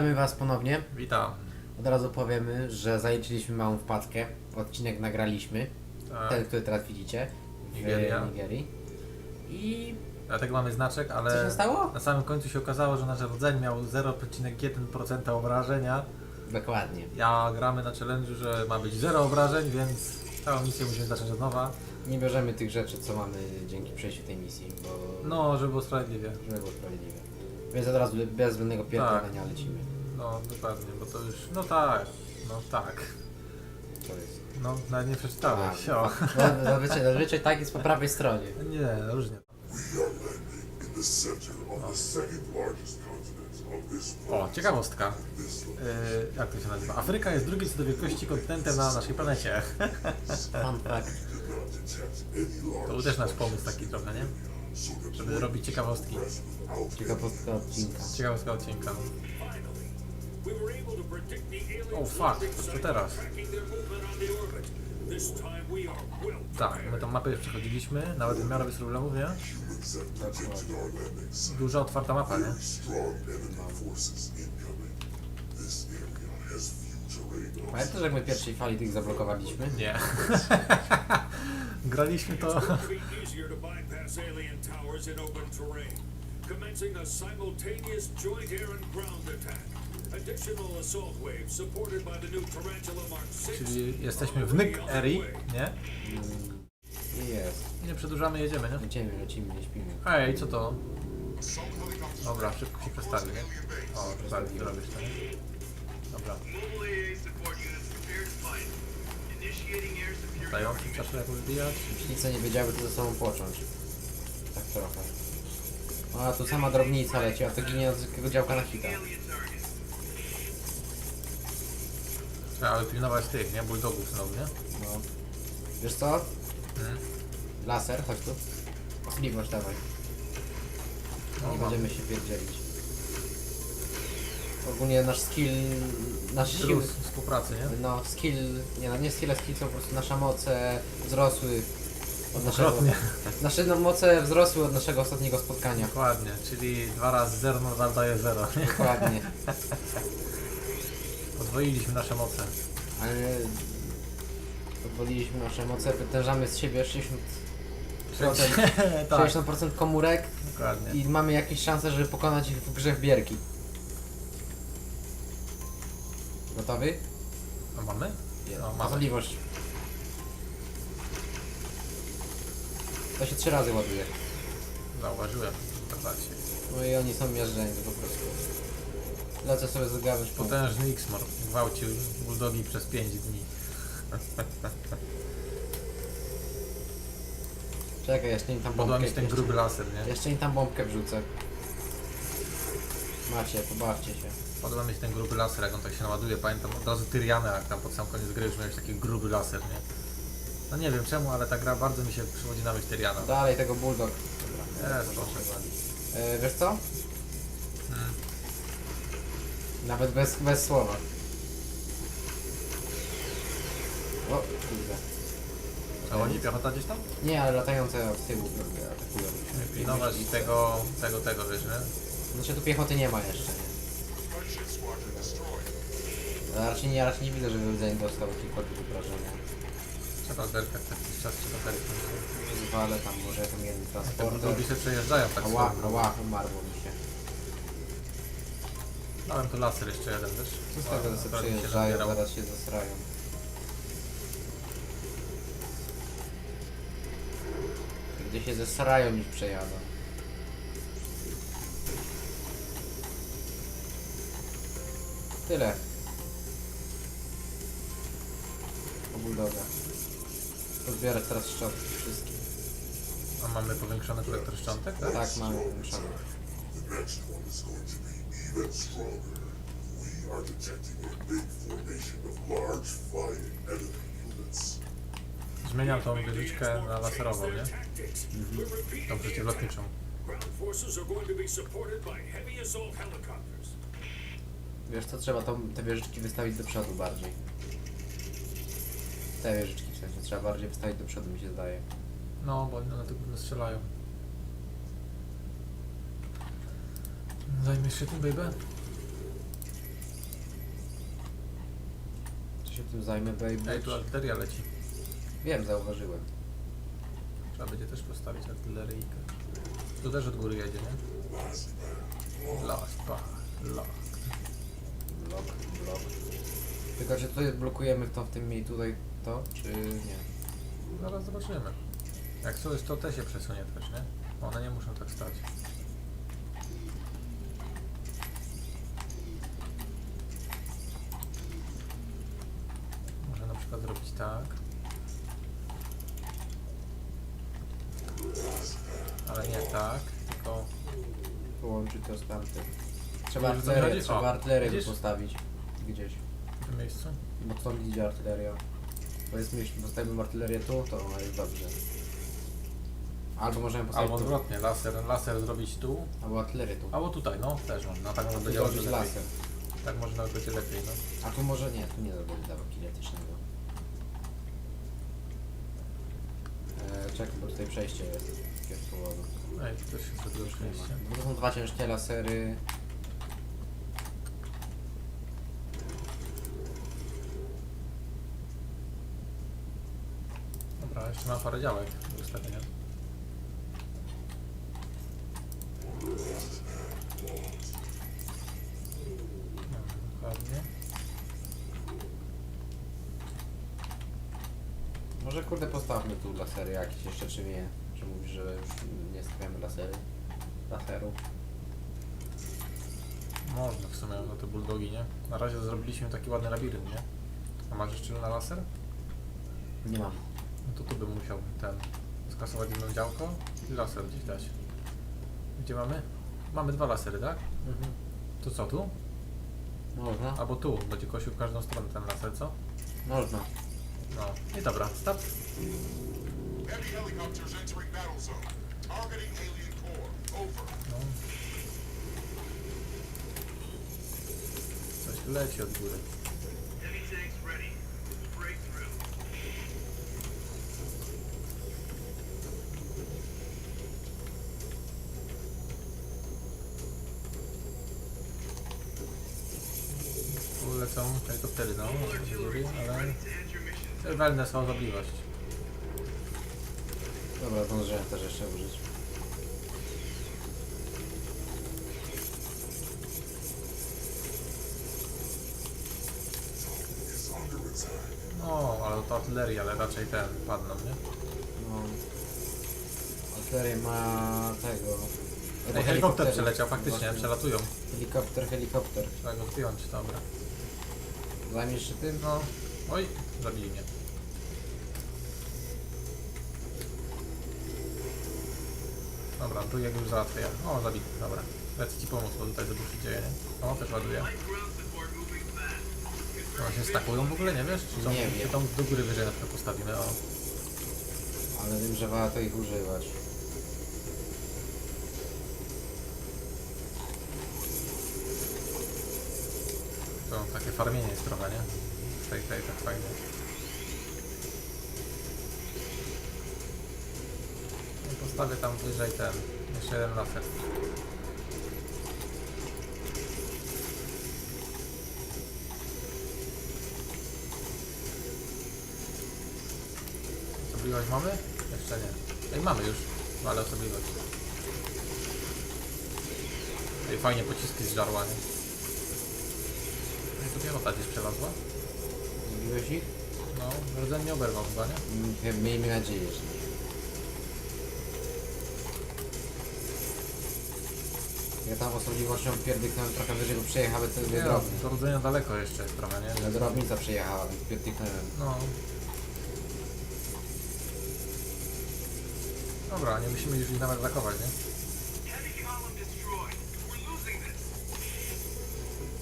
Witamy Was ponownie. Witam. Od razu powiemy, że zaliczyliśmy małą wpadkę. Odcinek nagraliśmy, Tak. ten, który teraz widzicie w Nigeria. Nigerii. I Dlatego mamy znaczek, co ale się stało? na samym końcu się okazało, że nasz rdzeń miał 0,1% obrażenia. Dokładnie. Ja gramy na challenge'u, że ma być 0 obrażeń, więc całą misję musimy zacząć od nowa. Nie bierzemy tych rzeczy, co mamy dzięki przejściu tej misji, bo No, żeby było sprawiedliwie. żeby było sprawiedliwe. Więc od razu bez zbędnego pierdolenia lecimy. No, dokładnie, bo to już... No tak, no tak. To jest. No, nawet nie przeczytałeś. O. no, Zazwyczaj, zazwyczaj tak jest po prawej stronie. Nie, różnie. in the center of the second largest continent of this O, ciekawostka. Yy, jak to się nazywa? Afryka jest drugim co do wielkości kontynentem na naszej planecie. Fun fact. detect any large To był też nasz pomysł taki trochę, nie? Żeby robić ciekawostki. Ciekawostka odcinka. Ciekawostka odcinka. O fuck, co teraz? Tak, my tą mapę już przechodziliśmy, nawet w miarę bez problemów, nie? Duża otwarta mapa, nie? Pamiętasz, jak my pierwszej fali tych zablokowaliśmy? Nie. Graliśmy to... Commencing a simultaneous joint air and ground attack. Additional assault waves supported by the new Tarantula Mark 6 Czyli jesteśmy w Nyk Eri, nie? Jest. I nie przedłużamy, jedziemy, nie? Lecimy, lecimy, nie śpimy. Ej, co to? Dobra, szybko się przestawi, nie? O, przestawi, robisz to, nie? Dobra. Dający czasu jak wybijać. Jeśli co nie wiedziały, to ze sobą począć. Tak trochę. A tu sama drobnica leci, a to ginie od zwykłego działka na hita. Trzeba pilnować tych, nie? Bulldogów znowu, nie? No. Wiesz co? Mhm. Laser, chodź tu. Możliwość dawaj. No, Nie mam. będziemy się pierdzielić. Ogólnie nasz skill... Nasz sił... Plus współpracy, nie? No, skill... Nie no, nie skill, a skill, to po prostu nasze moce wzrosły od naszego... Dwukrotnie. Nasze no, moce wzrosły od naszego ostatniego spotkania. Dokładnie, czyli dwa razy zero nadal daje zero, nie? Dokładnie. Podwoiliśmy nasze moce. Ale podwoliliśmy nasze moce, wytężamy z siebie 60%, tak, 60% komórek dokładnie. i mamy jakieś szanse, żeby pokonać ich w grze w bierki. Gotowy? A mamy? No, mamy. Możliwość. To się trzy razy ładuje. Zauważyłem. Zobaczcie. No i oni są miażdżeni po prostu. Lecę sobie zagarnąć po... Potężny X-Mor gwałcił bulldogi przez 5 dni. Czekaj, jeszcze im tam Podoba bombkę... mi się ten gruby laser, nie? Jeszcze im tam bombkę wrzucę. Macie, pobawcie się. Podoba mi się ten gruby laser, jak on tak się naładuje. Pamiętam od razu Tyriana, jak tam pod sam koniec gry już miałeś taki gruby laser, nie? No nie wiem czemu, ale ta gra bardzo mi się przywodzi na myśl Tyriana. Dalej tego bulldog. Jest, proszę. E, wiesz co? Nawet bez, bez słowa. O, kurde. A oni piechota gdzieś tam? Nie, ale latające od tyłu kurde, atakują. Pilnować tego, tego, tego, wiesz, nie? Znaczy tu piechoty nie ma jeszcze, nie? Ale raczej nie, raczej nie widzę, żeby rdzeń dostał jakiekolwiek obrażenia. Trzeba zerkać tak jakiś czas, trzeba zerkać. Zwalę tam może tam jeden Te transporter. bulldogi się przejeżdżają tak Ała, ała, umarło mi. Dałem tu laser jeszcze jeden, wiesz? Co z O, tego, że sobie mi się przejeżdżają, nabierał. zaraz się zasrają. Gdzie się zesrają niż przejadą. Tyle. O bulldoga. Pozbierać teraz szczotki wszystkie. A mamy powiększony kolektor szczątek, tak? Tak, mamy pomieszane. The next one is going to be even stronger. We are detecting a big formation of large flying enemy units. Zmieniam tą wieżyczkę na laserową, nie? Mhm. Tą the przeciwlotniczą. Ground forces are going to be supported by heavy assault helicopters. Wiesz co, trzeba tą, te wieżyczki wystawić do przodu bardziej. Te wieżyczki w sensie trzeba bardziej wystawić do przodu mi się zdaje. No, bo one tu gówno strzelają. Zajmiesz się tym, baby? się tym zajmę, baby. Ej, tu artyleria leci. Wiem, zauważyłem. Trzeba będzie też postawić artyleryjkę. Tu też od góry jedzie, nie? Last path, lock. Blok, blok. Tylko, że tutaj blokujemy to w tym miejscu tutaj to, czy nie? Zaraz zobaczymy. Jak coś, to te się przesunie też, nie? One nie muszą tak stać. Trzeba Wiesz, o co mi artylerię, chodzi? trzeba O, artylerię widzisz? postawić. Gdzieś. w tym miejscu. Bo stąd idzie artyleria. Bo jest myśl, postawimy artylerię tu, to ona jest dobrze. Albo możemy postawić Albo tu, odwrotnie, laser, laser zrobić tu, albo artylerię tu. albo tutaj, no też można. Tak można tu będzie lepiej. zrobić laser. Tak można będzie lepiej, no. A tu może nie, tu nie będzie dawał kinetycznego. Eee, czekaj, bo tutaj przejście jest. jakiegoś powodu. Ej, to też się zrobiło Już nie ma. szczęście. Bo to są dwa ciężkie lasery. Dobra, jeszcze mam parę działek do ustawienia. No, Dokładnie. Może kurde postawmy tu lasery jakieś jeszcze, czy nie? Czy mówisz, że już nie stawiamy lasery? Laseru? Można w sumie na te bulldogi, nie? Na razie zrobiliśmy taki ładny labirynt, nie? A masz jeszcze na laser? Nie mam. No to tu bym musiał ten skasować jedno działko i laser gdzieś dać. Gdzie mamy? Mamy dwa lasery, tak? Mhm. To co tu? Można? Albo tu, będzie kosił w każdą stronę ten laser, co? Można. No i dobra, start. Heavy helicopters entering battle zone. Targeting alien core. Over. No. Coś tu leci od góry. Heavy tanks ready. Break through. Tu lecą helikoptery, no, artillery góry, ale ready to end your mission. też walne są zabliwość. Dobra, zdążę też jeszcze użyć. No, ale to artyleria, ale raczej ten, padną, nie? No. Artyleria ma tego... Ej, helikopter przeleciał, faktycznie, właśnie. przelatują. Helikopter, helikopter. Trzeba go zdjąć, dobra. Się tym? No, oj, zabili mnie. Dobra, drugiego już załatwię. O, zabity, dobra. Lecę ci pomóc, bo tutaj za dużo się dzieje, nie? O, też ładuje. One się stakują w ogóle, nie wiesz? Czy są, Nie czy wiem. tą do góry wyżej na przykład postawimy, o. Ale wiem, że warto ich używać. To takie farmienie jest trochę, nie? Tej, tej, tak fajnie. No, Postawię tam wyżej ten, jeszcze jeden laser. Osobliwość mamy? Jeszcze nie. Ej, mamy już, no ale osobliwość. Ej, fajnie pociski zżarła, nie? Piechota gdzieś przelazła? Zbiłeś ich? No, rdzen nie oberwał chyba, nie? Mm, Miejmy nadzieję, że nie. Ja tam osobliwością pierdyknąłem trochę wyżej, bo przejechały te dwie Nie, drobne. do rdzenia daleko jeszcze jest trochę, nie? Ta drobnica przejechała, więc pierdyknąłem. No. Dobra, nie musimy już ich nawet atakować, nie? Heavy column destroyed. We're losing this.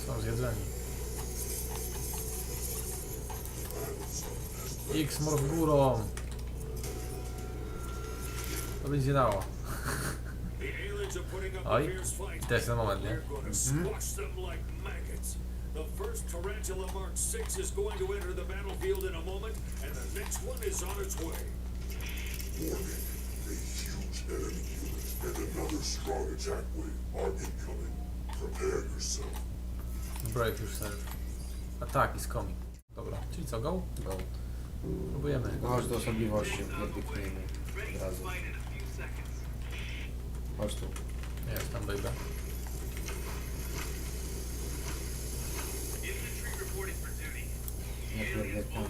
Są zjedzeni. X mor w górą. To by nic nie dało. The aliens are putting up Oj, fierce fight. ten moment, nie? Mhm. We're gonna squash them like maggots. The first Tarantula Mark VI is going to enter the battlefield in a moment, and the next one is on its way. Warning. A huge enemy unit and another strong attack wave are incoming. Prepare yourself. Break yourself. Attack is coming. Dobra, Czyli co, go? Go. Próbujemy. Chodź do osobliwości, Ready od razu. Chodź tu. Jest tam, baby. Ja pierdolę.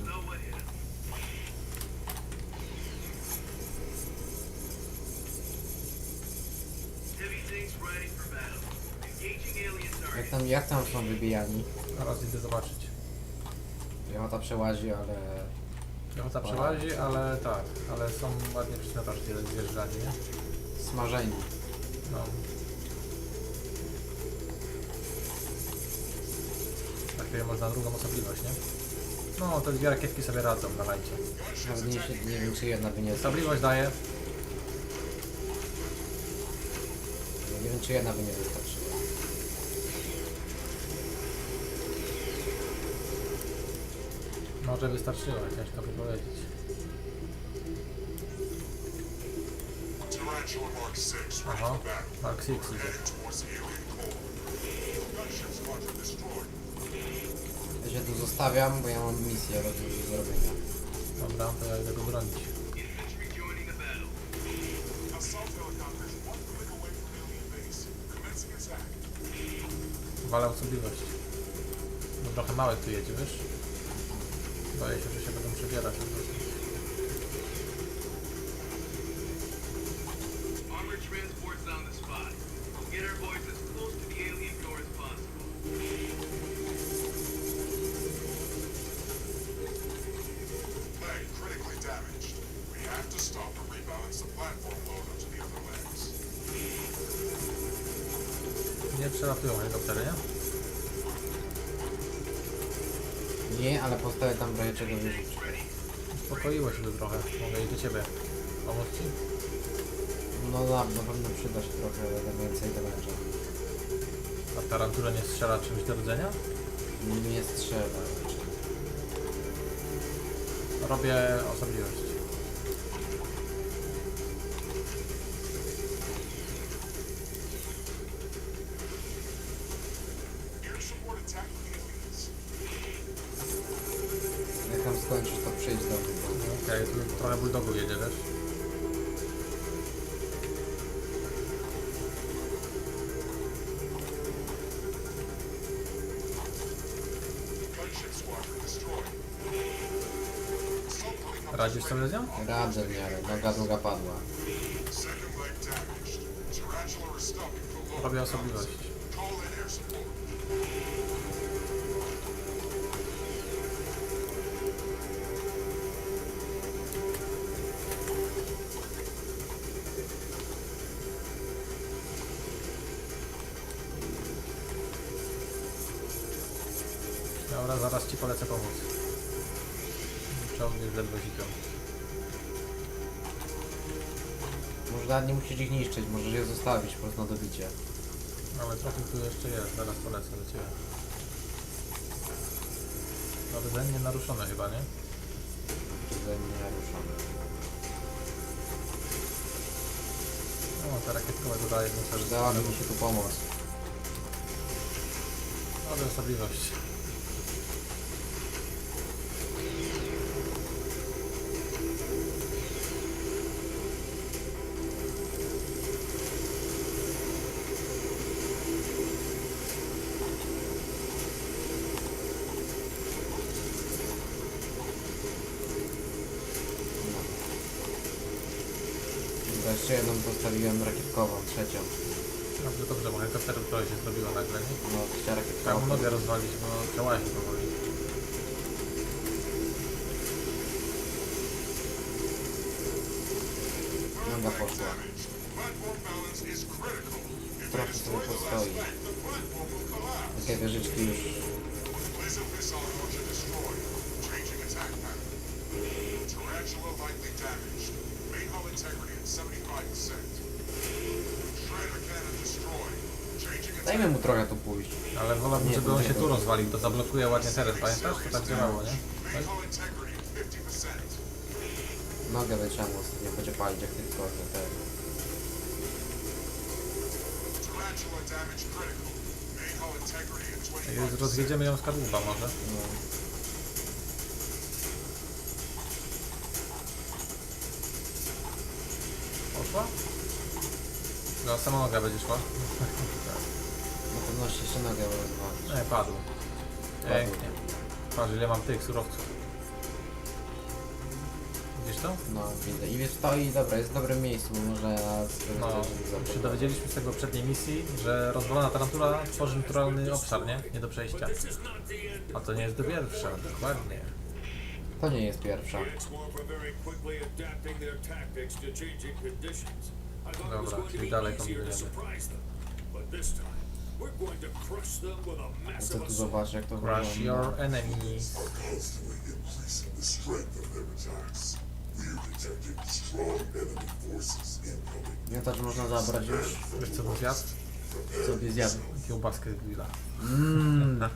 Jak tam, jak tam są wybijani? Zaraz idę zobaczyć. Piechota przełazi, ale... Piechota przełazi, ale tak, ale są ładnie przy cmentarzu zjeżdżani, nie? Smażeni. No. Tak można drugą osobliwość, nie? No, te dwie rakietki sobie radzą na lajcie. Nawet nie, wiem, czy jedna by nie... Osobliwość daje. Nie wiem, czy jedna by nie wystarczyła. Może wystarczyło, ciężko by powiedzieć. Tarantula Mark 6 ready Aha. Mark 6 idzie. Ja się tu zostawiam, bo ja mam misję do do zrobienia. Dobra, to ja idę go bronić. Walę osobliwość. No trochę małe tu jedzie, wiesz? Się, że się będą przebierać postawię tam w razie czego wyrzucić. Uspokoiło się tu trochę. Mogę iść do ciebie. Pomóc ci? No na, na pewno przyda się trochę więcej damage'a. A tarantula nie strzela czymś do rdzenia? Nie strzela raczej. Robię osobliwość. Radzisz sobie z nią? Radzę w miarę, noga druga padła. Robię osobliwość. Dobra, zaraz ci polecę pomóc. Jest ledwo zitą. Nawet nie musisz ich niszczyć, możesz je zostawić po prostu na dobicie. Ale trochę tu jeszcze jest, zaraz polecę do ciebie. No rdzeń nie naruszone chyba, nie? Żeby nie naruszone. No, ta rakietka dodaje sobie. Przydałaby mi się tu pomoc. Robię osobliwość. No. Chyba jeszcze jedną postawiłem rakietkową, trzecią. Dobrze, dobrze, bo helikopter trochę się zrobiło nagle, nie? No, trzecia rakietkowa. mu nogę rozwalić, bo przełazi powoli. Noga poszła. Trochę sobie postoi. Takie wieżyczki już Dajmy mu trochę tu pójść. Ale wolałbym, Nie, żeby on się tu rozwalił, to zablokuje ładnie teren, pamiętasz? To tak działało, nie? Nogę wyciągnął, nie będzie palić jak tylko nie ten. Jak Rozjedziemy ją z kadłuba może. No. Poszła? No, sama noga będzie szła. Pewności jeszcze nogę rozwalić. Nie, padło. Pięknie. Patrz ile mam tych surowców. Widzisz to? No, widzę. I wiesz, stoi, dobra, jest w dobrym miejscu, bo może nas No, się dowiedzieliśmy z tego poprzedniej misji, że rozwalona tarantula tworzy naturalny obszar, nie? Nie do przejścia. A to nie jest do pierwsza, dokładnie. To nie jest pierwsza. To. I Dobra, to czyli dalej to kombinujemy. Chcę tu zobaczyć jak to Crush wygląda. your enemies. are constantly increasing the strength of their attacks. We're detecting strong enemy forces incoming. Miotacz można zabrać już. Wiesz co to zjadł? Sobie zjadł. Kiełbaskę z grilla. Mmm.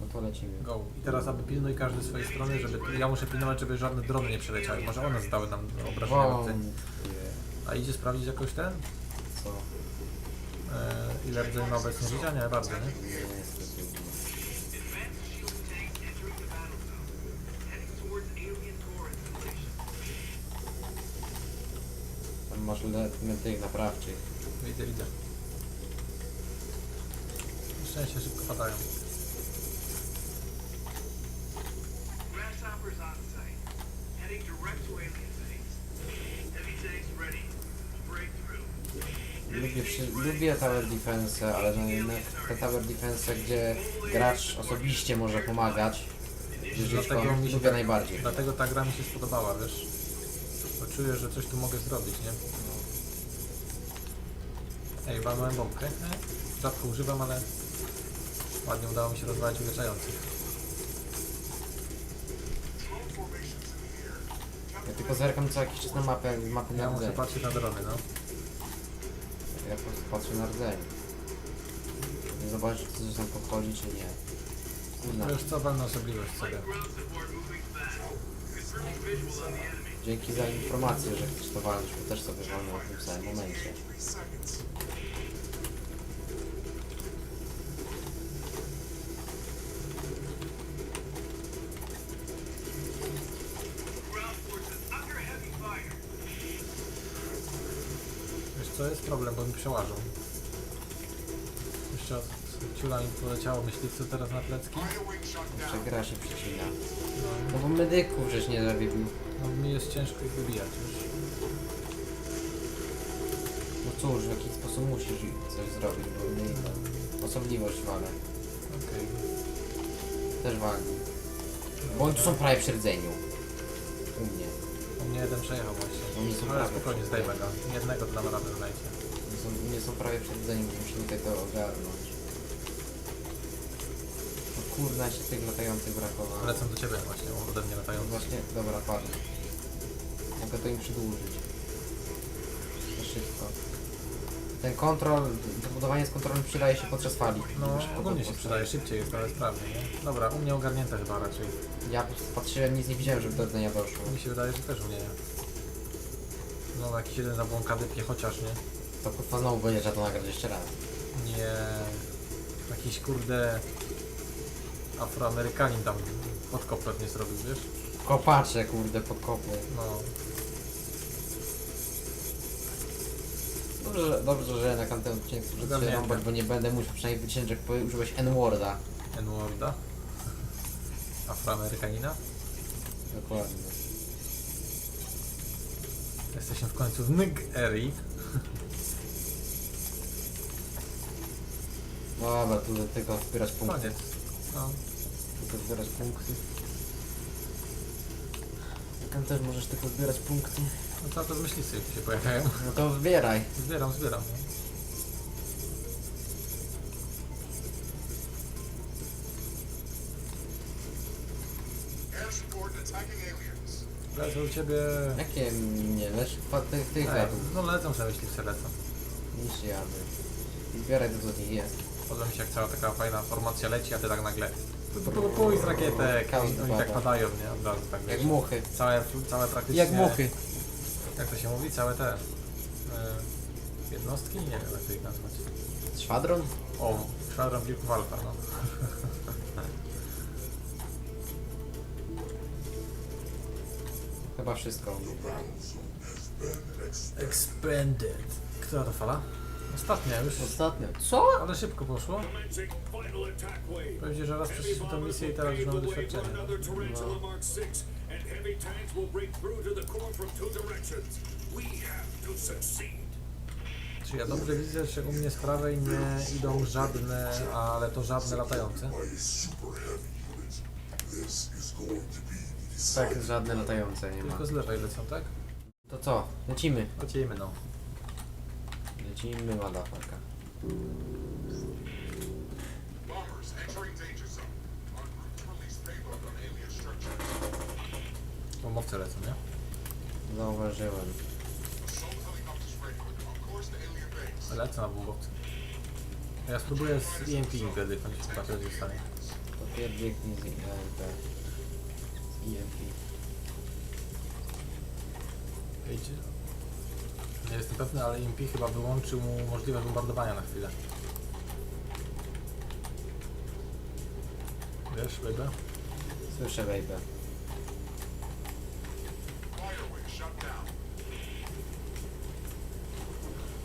No to lecimy. Go. I teraz aby pilnuj każdy z swojej strony, żeby... Ja muszę pilnować, żeby żadne drony nie przeleciały. Może one zdały nam obrażenia. Wątpię. A idzie sprawdzić jakoś ten? Co? E, ile obecnie życia? Nie, bardzo, nie? Nie, niestety. Advanced shield tank entering the battle zone. Heading towards alien core installation. Tam masz le- tych naprawczych. Widzę, widzę. Szczęście szybko padają. Grasshoppers on site. Heading direct to alien Lubię, przy, lubię Tower Defense, ale no jednak te Tower Defense, gdzie gracz osobiście może pomagać, Dlatego mi się lubię tak- najbardziej. Dlatego ta gra mi się spodobała, wiesz? Bo czuję, że coś tu mogę zrobić, nie? Ej, walnąłem bombkę. nie? Rzadko używam, ale ładnie udało mi się rozwalić air. Ja tylko zerkam co jakiś czas na mapę, mapę Ja na muszę rdzeń. patrzeć na drony, no. Ja po prostu patrzę na rdzeń. Nie zobaczyć czy coś tam podchodzi czy nie. Kurna. To już co, walnę osobliwość sobie. Dzięki za informację, że chcesz to bo też sobie walnę w tym samym momencie. Three seconds. Ground forces under heavy fire. Wiesz co, jest problem, bo mi przełażą. Jeszcze od ciula mi poleciało myśliwcu teraz na plecki. Jeszcze gra się przycina. No bo medyków żeś nie zawiódł. No mi jest ciężko ich wybijać już. No cóż, w jakiś sposób musisz coś zrobić, bo nie osobliwość wale. Okej. Też walni. Bo oni tu są prawie przy rdzeniu. U mnie. U mnie jeden przejechał właśnie. Oni są Ale prawie spokojnie, zdejmę go. Jednego to dam radę znajdzie. Oni są, u mnie są prawie przy rdzeniu, muszę tutaj to ogarnąć. No kurna, się tych latających brakowało. Lecą do ciebie właśnie, ode mnie No latający. właśnie, dobra, padł. Mogę to im przedłużyć. Za szybko. Ten kontrol, to budowanie z kontrolem przydaje się podczas fali. No, to ogólnie się przydaje, szybciej jest, ale sprawniej, nie? Dobra, u mnie ogarnięte chyba raczej. Ja po prostu patrzyłem, nic nie widziałem, żeby do rdzenia doszło. Mi się wydaje, że też u mnie nie. No, jakiś jeden zabłąkany chociaż, nie? To kurwa znowu będzie trzeba to nagrać jeszcze raz. Nie. Jakiś kurde... Afroamerykanin tam podkop pewnie zrobił, wiesz? Kopacze, kurde, podkopy. No, Dobrze, że- dobrze, że na Ogarnięte. się rąbać, bo nie będę musiał przynajmniej wyciąć, jak powie- użyłeś N-worda. N-Worda. Afroamerykanina. Dokładnie. Jesteśmy w końcu w Nyg Eri. Dobra, tu tylko zbierać punkty. Koniec. No. Tylko zbierać punkty. Tam też możesz tylko zbierać punkty. No to, to z myśliwcy tu się pojawiają. No to zbieraj. Zbieram, zbieram. no. Air support attacking aliens. Lecę u ciebie... Jakie nie, lecz dwa tych, tych Ej, latów. no lecą sobie myśliwce, lecą. Niż jadę. I zbieraj to, co nich jest. Podoba mi się jak cała taka fajna formacja leci, a ty tak nagle... Pój z rakietek! I oni tak padają, nie? Od razu tak Jak wiesz. muchy. Całe, całe praktycznie... Jak muchy. Jak to się mówi? Całe te... E, jednostki? Nie wiem jak to ich nazwać. Szwadron? O, szwadron wilków alfa, no. Chyba wszystko. Expanded. Która to fala? Ostatnia już. Ostatnio. Co? Ale szybko poszło. Commencing final attack wave. Pewnie, że raz przeszliśmy bombers misję i teraz już mamy doświadczenie. another Tarantula Mark 6, and heavy tanks will break through to the core from two directions. We have to succeed. Czy ja dobrze widzę, że u mnie z prawej nie idą żadne, ale to żadne latające? This is going to be Tak, żadne latające nie ma. Tylko z lewej lecą, tak? To co? Lecimy. Lecimy no. Lecimy, madafaka. Bombers entering danger zone. En route to release payload on alien structures. Bombowce lecą, nie? Zauważyłem. Assault helicopters ready. On course to alien base. Lecę na bombowce. Ja spróbuję z EMP pierdyknąć, chyba to jest stanie. To pierdyknij z IMP. Z IMP. Wiecie? Nie jestem pewny, ale EMP chyba wyłączył mu możliwość bombardowania na chwilę. Wiesz, baby? Słyszę, baby.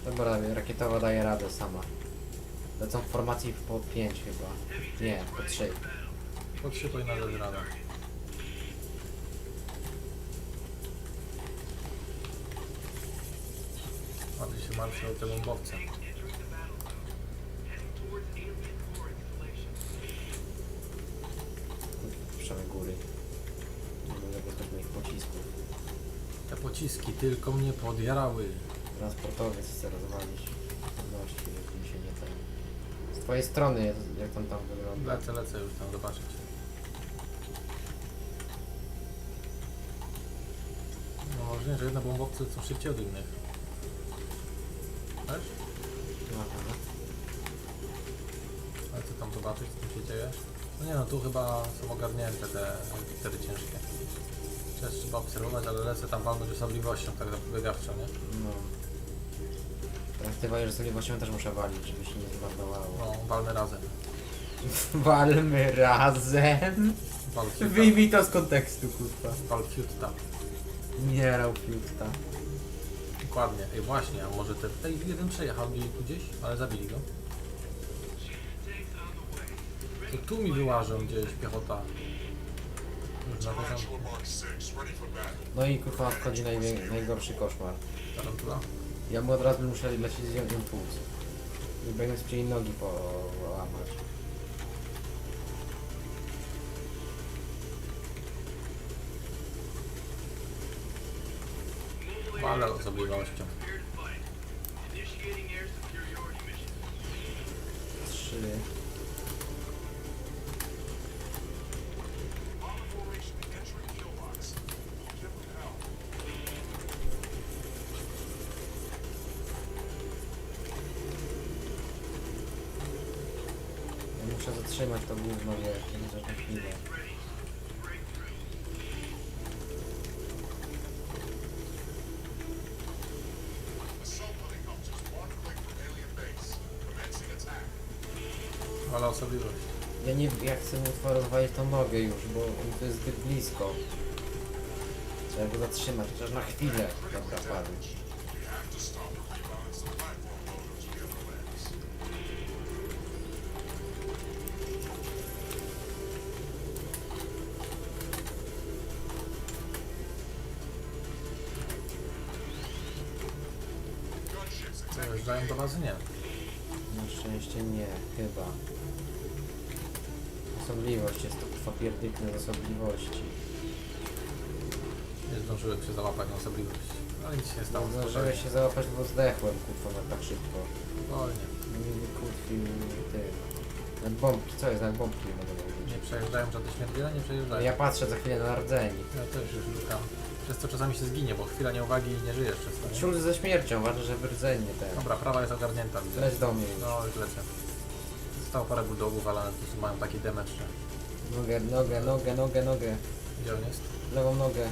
Dobra, rakietowa daje radę sama. Lecą w formacji po 5 chyba. Nie, po 3. Po trzy powinna dać radę. Bardziej się martwię o te bombowce. Entering the battle zone. Heading towards alien core installation. Puszczamy góry. Nie będę bez moich pocisków. Te pociski tylko mnie podjarały. Transportowiec chce rozwalić. Pewności, żeby mi się nie ten... Z twojej strony, jak tam tam wygląda. Lecę, lecę już tam zobaczyć. No możliwe, że jedne bombowce są szybciej od innych. Wiesz? Aha. Ale co tam zobaczyć, co tam się dzieje? No nie no, tu chyba są ogarnięte te wtedy ciężkie. Teraz trzeba obserwować, ale lecę tam walnąć osobliwością, tak zapobiegawczo, nie? No. Teraz ty walisz z też muszę walić, żeby się nie zmarnowało. No, walmy razem. Walmy razem! Wal fiuta. Wyjmij to z kontekstu, kurwa. Wal fiuta. Minerał fiuta. Dokładnie. Ej, właśnie, a może ten... Ej, jeden przejechał gdzieś tu gdzieś, ale zabili go. To tu mi wyłażą gdzieś piechota. Już na początku. Tarantula Mark 6 ready for battle. No i kurwa wchodzi najwię- najgorszy koszmar. Tarantula. Ja mu od razu muszę lecieć z nią impuls. I będę chcieli nogi połamać. Air superiority mission. Trzy. Ja nie ja chcę mu chyba rozwalić tą nogę już, bo on to jest zbyt blisko. Trzeba go zatrzymać, chociaż na chwilę. Dobra, padł. Have to stop and rebalance Na szczęście nie, chyba. Osobliwość jest to trwa pierdykne z osobliwości. Nie zdążyłem się załapać na osobliwość. Ale nic się nie stało. Zdążyłeś się załapać, bo zdechłem, kurwa, na tak szybko. Spokojnie. No mi wykutwił ty. Nad bombki, co jest nad bombki nie mogę powiedzieć. Nie przejeżdżają żadne śmierdziele? Nie No przejeżdżają. ja patrzę za chwilę na rdzeni. Ja też już szukam. Przez to czasami się zginie, bo chwila nieuwagi i nie żyjesz przez to. Nie? Ciul ze śmiercią, ważne, żeby rdzeń nie ten. Dobra, prawa jest ogarnięta. widzę. Leć do mnie. No już lecę. Zostało parę bulldogów, ale one tu mają taki damage, że... Nogę, nogę, nogę, nogę, nogę. Gdzie on jest? Lewą nogę.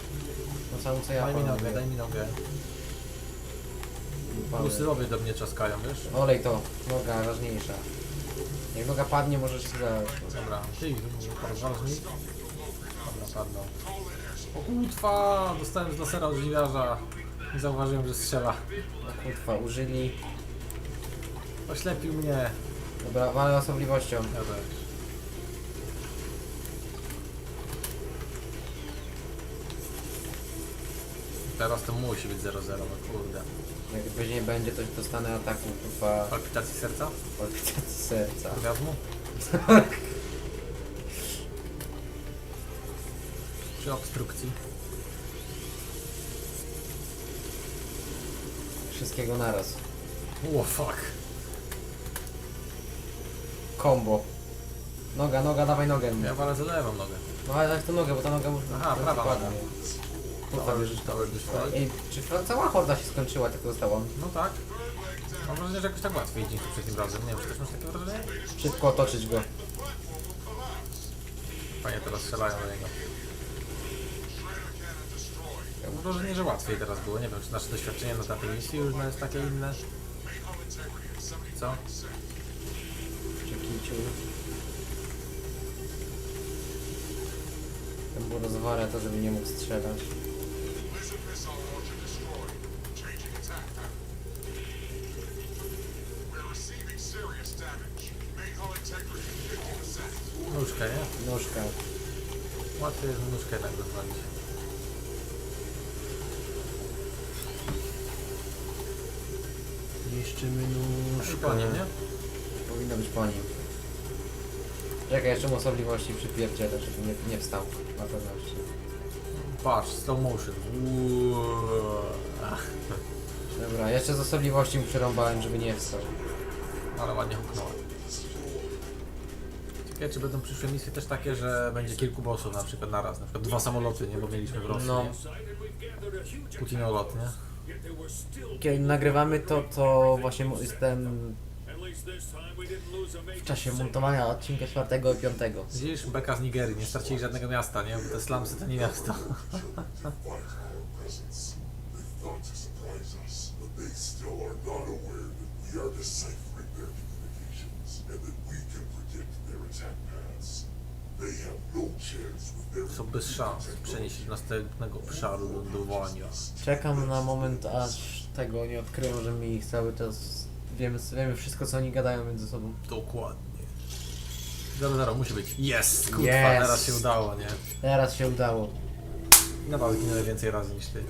No samą co ja daj mi panowie. nogę, daj mi nogę. Lusyrowie do mnie czaskają, wiesz? Olej to, noga ważniejsza. Jak noga padnie, możesz się za... Dobra, ty, z nich. Dobra, padną. O kutwa! Dostałem z lasera od żniwiarza. Nie zauważyłem, że strzela. No kurwa, użyli... Oślepił mnie. Dobra, walę osobliwością. Ja też. Teraz to musi być 0-0, no kurde. Jak później nie będzie, to dostanę ataku kurwa Palpitacji serca? palpitacji serca. Orgazmu? Przy obstrukcji? Wszystkiego naraz. O fuck. Combo. Noga, noga, dawaj nogę. Ja walę za lewą nogę. No ale jak to nogę, bo ta noga musi... Aha, prawa noga. Kurwa, wierzysz. Ej, czy cała horda się skończyła, tak została? No tak. Mam wrażenie, że jakoś tak łatwiej niż poprzednim razem. Nie wiem, czy też masz takie wrażenie? Szybko otoczyć go. Fajnie teraz strzelają na niego. Mam wrażenie, że łatwiej teraz było. Nie wiem, czy nasze doświadczenie na tej misji już jest takie inne. Co? Czekiciu. To było rozwalę to, żeby nie mógł strzelać. Lizard missile launcher destroyed. Changing attack pattern. We're receiving serious damage. Main hull integrity 50%. Nóżkę, nie? Nóżka. Łatwiej jest nóżkę tak rozwalić. Niszczymy Nóżkę. Po nim, nie? Powinno być po nim. Czekaj, jeszcze mu osobliwości przypierdzielę, żeby nie, nie wstał. Na pewności. Patrz, slow motion. Uuuu. Dobra, jeszcze z osobliwości mu przerąbałem, żeby nie wstał. Ale ładnie huknęła. Ciekawe, czy będą przyszłe misje też takie, że będzie kilku bossów na przykład naraz. Na przykład dwa samoloty, nie? Bo mieliśmy w Rosji. No. nie? Huge Putinolot, nie? Kiedy nagrywamy to, to właśnie jestem w czasie montowania odcinka czwartego i piątego. Widzisz, beka z Nigerii, nie stracili żadnego miasta, nie? Bo te slumsy to nie miasto. Są bez szans przenieść do następnego obszaru lądowania. Czekam na moment, aż tego nie odkryją, że my ich cały czas wiemy, wiemy wszystko, co oni gadają między sobą. Dokładnie. Zero, zero, musi być. Yes! Kurwa, Yes. teraz się udało, nie? Teraz się udało. Nawet zginęły więcej razy niż ty.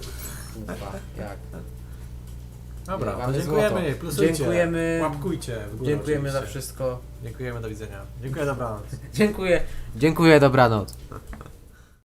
Kurwa, jak? Dobra, Mamy to dziękujemy, złoto. plusujcie, Dziękujemy. łapkujcie w górę Dziękujemy za oczywiście. wszystko. Dziękujemy, do widzenia. Dziękuję, dobranoc. Dziękuję. Dziękuję, dobranoc.